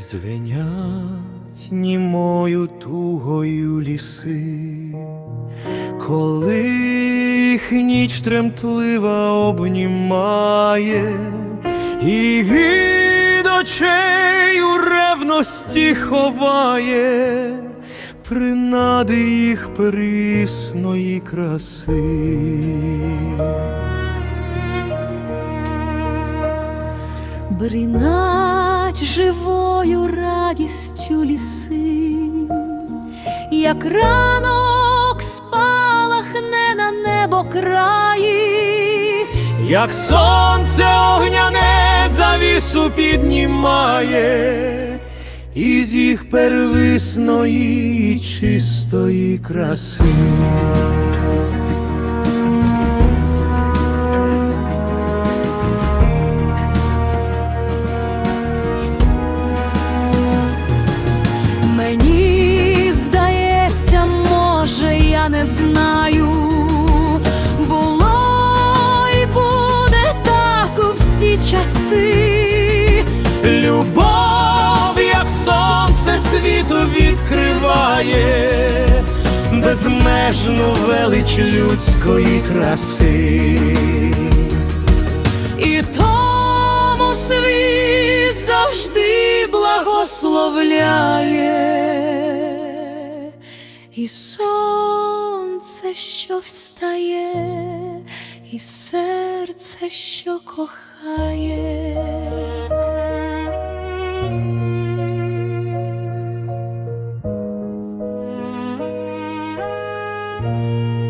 Звенять німою тугою ліси, коли їх ніч тремтлива обнімає, і від очей у ревності ховає принади їх присної краси. Бринать живою радістю ліси, як ранок спалахне на небо краї, Як сонце огняне завісу піднімає, із їх первисної чистої краси. Часи. Любов, як сонце світу відкриває, безмежну велич людської краси. І тому світ завжди благословляє, і сонце, що встає, і серце, що кохає. Música